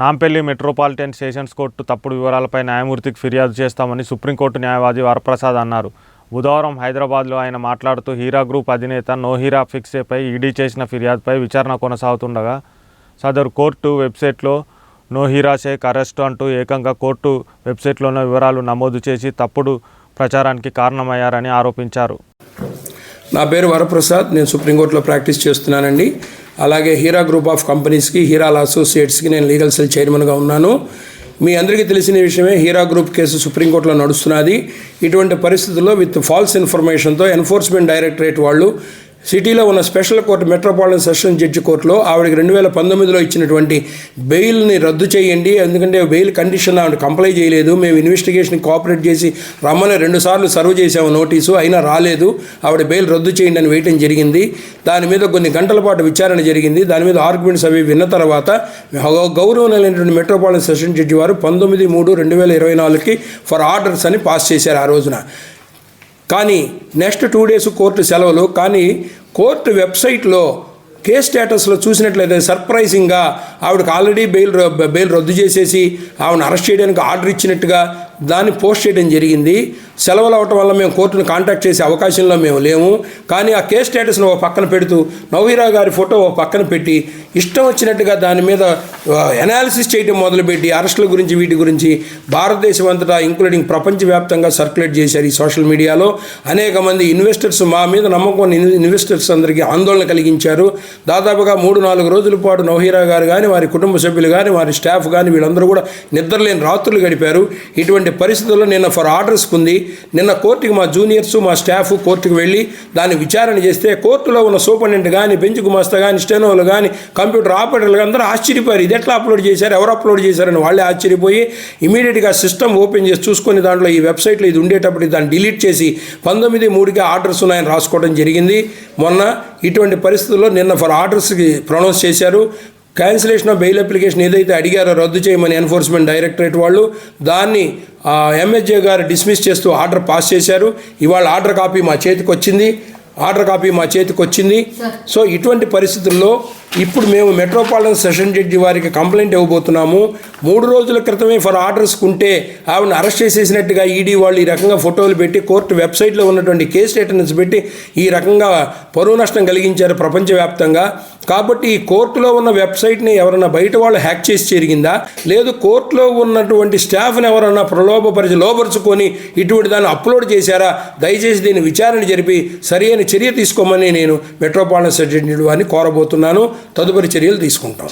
Nampally metropolitan stations court తప్పుడు వివరాలపై న్యాయమూర్తికి ఫిర్యాదు చేస్తామని సుప్రీంకోర్టు న్యాయవాది వరప్రసాద్ అన్నారు. బుధవారం హైదరాబాద్లో ఆయన మాట్లాడుతూ హీరా గ్రూప్ అధినేత నోహీరా ఫిక్సేపై ఈడీ చేసిన ఫిర్యాదుపై విచారణ కొనసాగుతుండగా సదరు కోర్టు వెబ్సైట్లో నోహీరా షేక్ అరెస్టు అంటూ ఏకంగా కోర్టు వెబ్సైట్లోనే వివరాలు నమోదు చేసి తప్పుడు ప్రచారానికి కారణమయ్యారని ఆరోపించారు. నా పేరు వరప్రసాద్ నేను సుప్రీంకోర్టులో ప్రాక్టీస్ చేస్తున్నానండి. అలాగే హీరా గ్రూప్ ఆఫ్ కంపెనీస్కి హీరాల అసోసియేట్స్కి నేను లీగల్ సెల్ చైర్మన్గా ఉన్నాను. మీ అందరికీ తెలిసిన విషయమే హీరా గ్రూప్ కేసు సుప్రీంకోర్టులో నడుస్తున్నది. ఇటువంటి పరిస్థితుల్లో విత్ ఫాల్స్ ఇన్ఫర్మేషన్తో ఎన్ఫోర్స్మెంట్ డైరెక్టరేట్ వాళ్ళు సిటీలో ఉన్న special court metropolitan session judge కోర్టులో ఆవిడకి రెండు వేల పంతొమ్మిదిలో ఇచ్చినటువంటి బెయిల్ని రద్దు చేయండి. ఎందుకంటే బెయిల్ కండిషన్ ఆవిడ కంప్లై చేయలేదు. మేము ఇన్వెస్టిగేషన్ కోఆపరేట్ చేసి రమ్మని రెండుసార్లు సర్వ్ చేసాము నోటీసు. అయినా రాలేదు. ఆవిడ బెయిల్ రద్దు చేయండి అని వేయటం జరిగింది. దాని మీద కొన్ని గంటల పాటు విచారణ జరిగింది. దాని మీద ఆర్గ్యుమెంట్స్ అవి విన్న తర్వాత గౌరవనైనటువంటి మెట్రోపాలిటన్ సెషన్ జడ్జి వారు పంతొమ్మిది మూడు రెండు వేల ఇరవై నాలుగుకి ఫర్ ఆర్డర్స్ అని పాస్ చేశారు ఆ రోజున. కానీ నెక్స్ట్ టూ డేస్ కోర్టు సెలవులు కానీ కోర్టు వెబ్సైట్లో కేస్ స్టేటస్లో చూసినట్లయితే సర్ప్రైజింగ్గా ఆవిడకి ఆల్రెడీ బెయిల్ బెయిల్ రద్దు చేసేసి ఆవిడని అరెస్ట్ చేయడానికి ఆర్డర్ ఇచ్చినట్టుగా దాన్ని పోస్ట్ చేయడం జరిగింది. సెలవులు అవటం వల్ల మేము కోర్టును కాంటాక్ట్ చేసే అవకాశంలో మేము లేము. కానీ ఆ కేస్ స్టేటస్ను ఒక పక్కన పెడుతూ నవీరా గారి ఫోటో ఒక పక్కన పెట్టి ఇష్టం వచ్చినట్టుగా దాని మీద ఎనాలిసిస్ చేయడం మొదలుపెట్టి అరెస్టుల గురించి వీటి గురించి భారతదేశం అంతటా ఇంక్లూడింగ్ ప్రపంచవ్యాప్తంగా సర్క్యులేట్ చేశారు ఈ సోషల్ మీడియాలో అనేక మంది ఇన్వెస్టర్స్ మా మీద నమ్మకం ఇన్వెస్టర్స్ అందరికీ ఆందోళన కలిగించారు. దాదాపుగా మూడు నాలుగు రోజుల పాటు నవహీరా గారు కానీ వారి కుటుంబ సభ్యులు కానీ వారి స్టాఫ్ కానీ వీళ్ళందరూ కూడా నిద్రలేని రాత్రులు గడిపారు. ఇటువంటి పరిస్థితుల్లో నిన్న ఫర్ ఆర్డర్స్ ఉంది నిన్న కోర్టుకి మా జూనియర్స్ మా స్టాఫ్ కోర్టుకు వెళ్ళి దాన్ని విచారణ చేస్తే కోర్టులో ఉన్న సూపరింటెండెంట్ కానీ బెంచ్ గుమాస్తా కానీ స్టెనోలు కానీ కంప్యూటర్ ఆపరేటర్లు అందరూ ఆశ్చర్యపోయారు. ఇది ఎట్లా అప్లోడ్ చేశారు? ఎవరు అప్లోడ్ చేశారని వాళ్ళే ఆశ్చర్యపోయి ఇమీడియట్గా సిస్టమ్ ఓపెన్ చేసి చూసుకొని దాంట్లో ఈ వెబ్సైట్లో ఇది ఉండేటప్పుడు దాన్ని డిలీట్ చేసి పంతొమ్మిది మూడుకి ఆర్డర్స్ ఉన్నాయని రాసుకోవడం జరిగింది. మొన్న ఇటువంటి పరిస్థితుల్లో నిన్న ఫర్ ఆర్డర్స్కి ప్రొనౌన్స్ చేశారు. క్యాన్సిలేషన్ ఆఫ్ బెయిల్ అప్లికేషన్ ఏదైతే అడిగారో రద్దు చేయమని ఎన్ఫోర్స్మెంట్ డైరెక్టరేట్ వాళ్ళు దాన్ని ఎంహెచ్ఏ గారు డిస్మిస్ చేస్తూ ఆర్డర్ పాస్ చేశారు. ఇవాళ ఆర్డర్ కాపీ మా చేతికి వచ్చింది ఆర్డర్ కాపీ మా చేతికి వచ్చింది సో ఇటువంటి పరిస్థితుల్లో ఇప్పుడు మేము మెట్రోపాలిటన్ సెషన్ జడ్జి వారికి కంప్లైంట్ ఇవ్వబోతున్నాము. మూడు రోజుల క్రితమే ఫర్ ఆర్డర్స్ ఉంటే ఆవిడని అరెస్ట్ చేసేసినట్టుగా ఈడీ వాళ్ళు ఈ రకంగా ఫోటోలు పెట్టి కోర్టు వెబ్సైట్లో ఉన్నటువంటి కేసు స్టేటమెంట్స్ పెట్టి ఈ రకంగా పరువు నష్టం కలిగించారు ప్రపంచవ్యాప్తంగా. కాబట్టి ఈ కోర్టులో ఉన్న వెబ్సైట్ని ఎవరైనా బయట వాళ్ళు హ్యాక్ చేసి జరిగిందా లేదు కోర్టులో ఉన్నటువంటి స్టాఫ్ని ఎవరైనా ప్రలోభపరిచి లోపరుచుకొని ఇటువంటి దాన్ని అప్లోడ్ చేశారా? దయచేసి దీన్ని విచారణ జరిపి సరి అయిన చర్య తీసుకోమని నేను మెట్రోపాలిటన్ సెక్రటరీ వారిని కోరబోతున్నాను. తదుపరి చర్యలు తీసుకుంటాం.